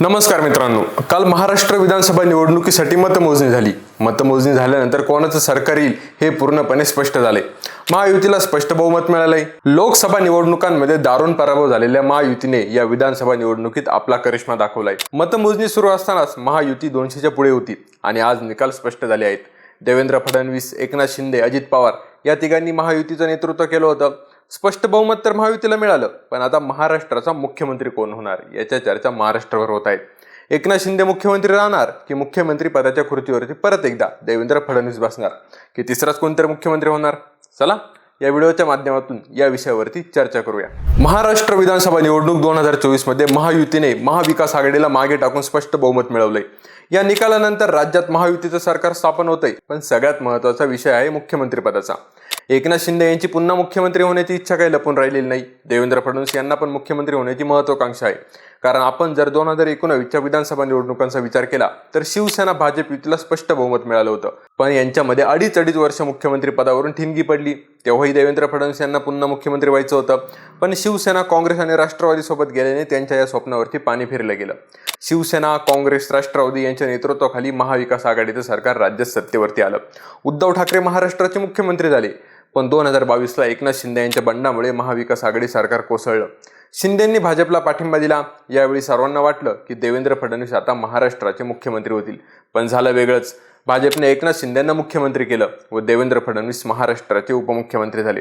नमस्कार मित्रांनो. काल महाराष्ट्र विधानसभा निवडणुकीसाठी मतमोजणी झाली. मतमोजणी झाल्यानंतर कोणाचं सरकार येईल हे पूर्णपणे स्पष्ट झाले. महायुतीला स्पष्ट बहुमत मिळालंय. लोकसभा निवडणुकांमध्ये दारुण पराभव झालेल्या महायुतीने या विधानसभा निवडणुकीत आपला करिश्मा दाखवलाय. मतमोजणी सुरू असतानाच महायुती दोनशेच्या पुढे होती आणि आज निकाल स्पष्ट झाले आहेत. देवेंद्र फडणवीस एकनाथ शिंदे अजित पवार या तिघांनी महायुतीचं नेतृत्व केलं होतं. स्पष्ट बहुमत तर महायुतीला मिळालं पण आता महाराष्ट्राचा मुख्यमंत्री कोण होणार? याच्या चर्चा महाराष्ट्रावर होत आहेत एकनाथ शिंदे मुख्यमंत्री राहणार की मुख्यमंत्री पदाच्या खुर्चीवरती परत एकदा देवेंद्र फडणवीस बसणार? की तिसराच कोणतरी मुख्यमंत्री होणार? चला या व्हिडिओच्या माध्यमातून या विषयावरती चर्चा करूया. महाराष्ट्र विधानसभा निवडणूक दोन हजार चोवीसमध्ये महायुतीने महाविकास आघाडीला मागे टाकून स्पष्ट बहुमत मिळवलंय. या निकालानंतर राज्यात महायुतीचं सरकार स्थापन होतंय पण सगळ्यात महत्त्वाचा विषय आहे मुख्यमंत्री पदाचा. एकनाथ शिंदे यांची पुन्हा मुख्यमंत्री होण्याची इच्छा काही लपून राहिलेली नाही. देवेंद्र फडणवीस यांना पण मुख्यमंत्री होण्याची महत्वाकांक्षा आहे. कारण आपण जर दोन हजार एकोणावीसच्या विधानसभा निवडणुकांचा विचार केला तर शिवसेना भाजप युतीला स्पष्ट बहुमत मिळालं होतं. पण यांच्यामध्ये अडीच अडीच वर्ष मुख्यमंत्री पदावरून ठिणगी पडली. तेव्हाही देवेंद्र फडणवीस यांना पुन्हा मुख्यमंत्री व्हायचं होतं. पण शिवसेना काँग्रेस आणि राष्ट्रवादीसोबत गेल्याने त्यांच्या या स्वप्नावरती पाणी फिरलं गेलं. शिवसेना काँग्रेस राष्ट्रवादी यांच्या नेतृत्वाखाली महाविकास आघाडीचं सरकार राज्यात सत्तेवरती आलं. उद्धव ठाकरे महाराष्ट्राचे मुख्यमंत्री झाले. पण दोन हजार बावीसला एकनाथ शिंदे यांच्या बंडामुळे महाविकास आघाडी सरकार कोसळलं. शिंदेंनी भाजपला पाठिंबा दिला. यावेळी सर्वांना वाटलं की देवेंद्र फडणवीस आता महाराष्ट्राचे मुख्यमंत्री होतील. पण झालं वेगळंच. भाजपने एकनाथ शिंदेंना मुख्यमंत्री केलं व देवेंद्र फडणवीस महाराष्ट्राचे उपमुख्यमंत्री झाले.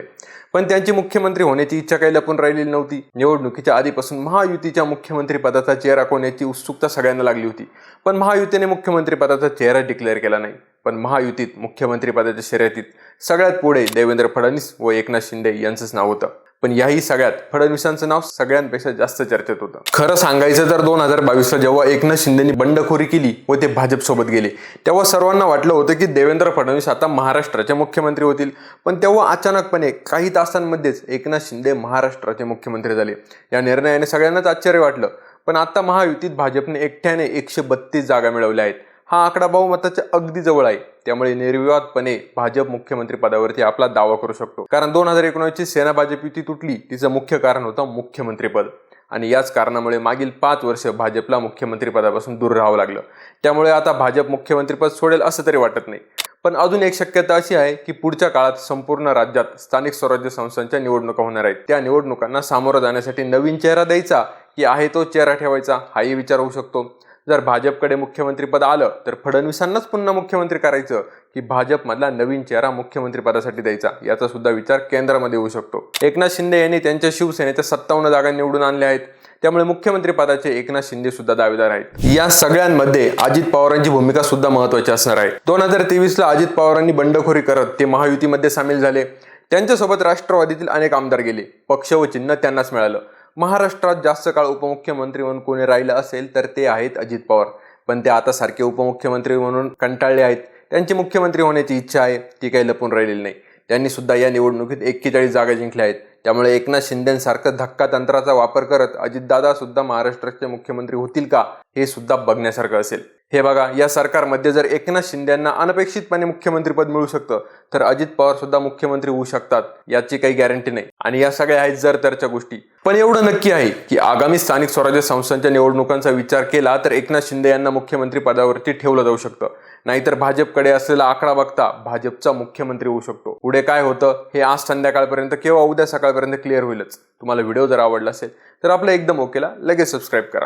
पण त्यांची मुख्यमंत्री होण्याची इच्छा काही लपून राहिलेली नव्हती. निवडणुकीच्या आधीपासून महायुतीच्या मुख्यमंत्री पदाचा चेहरा कोण्याची उत्सुकता सगळ्यांना लागली होती. पण महायुतीने मुख्यमंत्री पदाचा चेहरा डिक्लेअर केला नाही. पण महायुतीत मुख्यमंत्रीपदाच्या शर्यतीत सगळ्यात पुढे देवेंद्र फडणवीस व एकनाथ शिंदे यांचंच नाव होतं. पण याही सगळ्यात फडणवीसांचं नाव सगळ्यांपेक्षा जास्त चर्चेत होतं. खरं सांगायचं तर दोन हजार बावीसला जेव्हा एकनाथ शिंदेनी बंडखोरी केली व ते भाजपसोबत गेले तेव्हा सर्वांना वाटलं होतं की देवेंद्र फडणवीस आता महाराष्ट्राचे मुख्यमंत्री होतील. पण तेव्हा अचानकपणे काही तासांमध्येच एकनाथ शिंदे महाराष्ट्राचे मुख्यमंत्री झाले. या निर्णयाने सगळ्यांनाच आश्चर्य वाटलं. पण आता महायुतीत भाजपने एकट्याने एकशे बत्तीस जागा मिळवल्या आहेत. हा आकडा बहुमताच्या अगदी जवळ आहे. त्यामुळे निर्विवादपणे भाजप मुख्यमंत्री पदावरती आपला दावा करू शकतो. कारण दोन हजार एकोणीसची सेना भाजप युती तुटली तिचं मुख्य कारण होतं मुख्यमंत्रीपद आणि याच कारणामुळे मागील पाच वर्ष भाजपला मुख्यमंत्री पदापासून दूर राहावं लागलं. त्यामुळे आता भाजप मुख्यमंत्रीपद सोडेल असं तरी वाटत नाही. पण अजून एक शक्यता अशी आहे की पुढच्या काळात संपूर्ण राज्यात स्थानिक स्वराज्य संस्थांच्या निवडणुका होणार आहेत. त्या निवडणुकांना सामोरं जाण्यासाठी नवीन चेहरा द्यायचा की आहे तो चेहरा ठेवायचा हाही विचार होऊ शकतो. जर भाजपकडे मुख्यमंत्रीपद आलं तर फडणवीसांनाच पुन्हा मुख्यमंत्री करायचं की भाजपमधला नवीन चेहरा मुख्यमंत्रीपदासाठी द्यायचा. याचा सुद्धा विचार केंद्रामध्ये होऊ शकतो. एकनाथ शिंदे यांनी त्यांच्या शिवसेनेच्या सत्तावन्न जागा निवडून आणल्या आहेत. त्यामुळे मुख्यमंत्री पदाचे एकनाथ शिंदे सुद्धा दावेदार आहेत. या सगळ्यांमध्ये अजित पवारांची भूमिका सुद्धा महत्वाची असणार आहे. दोन हजार तेवीसला अजित पवारांनी बंडखोरी करत ते महायुतीमध्ये सामील झाले. त्यांच्यासोबत राष्ट्रवादीतील अनेक आमदार गेले. पक्ष व चिन्ह त्यांनाच मिळालं. महाराष्ट्रात जास्त काळ उपमुख्यमंत्री म्हणून कोणी राहिलं असेल तर ते आहेत अजित पवार. पण ते आता सारखे उपमुख्यमंत्री म्हणून कंटाळले आहेत. त्यांची मुख्यमंत्री होण्याची इच्छा आहे ती काही लपून राहिलेली नाही. त्यांनी सुद्धा या निवडणुकीत एक्केचाळीस जागा जिंकल्या आहेत. त्यामुळे एकनाथ शिंदेसारखं धक्का तंत्राचा वापर करत अजितदादा सुद्धा महाराष्ट्राचे मुख्यमंत्री होतील का? हे सुद्धा बघण्यासारखं असेल. हे बघा या सरकारमध्ये जर एकनाथ शिंदेना अनपेक्षितपणे मुख्यमंत्रीपद मिळू शकतं तर अजित पवार सुद्धा मुख्यमंत्री होऊ शकतात याची काही गॅरंटी नाही. आणि या सगळ्या आहेत जर तरच्या गोष्टी. पण एवढं नक्की आहे की आगामी स्थानिक स्वराज्य संस्थांच्या निवडणुकांचा विचार केला तर एकनाथ शिंदे यांना मुख्यमंत्री पदावरती ठेवलं जाऊ शकतं. नाहीतर भाजपकडे असलेला आकडा बघता भाजपचा मुख्यमंत्री होऊ शकतो. पुढे काय होतं हे आज संध्याकाळपर्यंत किंवा उद्या सकाळपर्यंत क्लिअर होईलच. तुम्हाला व्हिडिओ जर आवडला असेल तर आपल्या एकदम ओकेला लगेच सबस्क्राईब करा.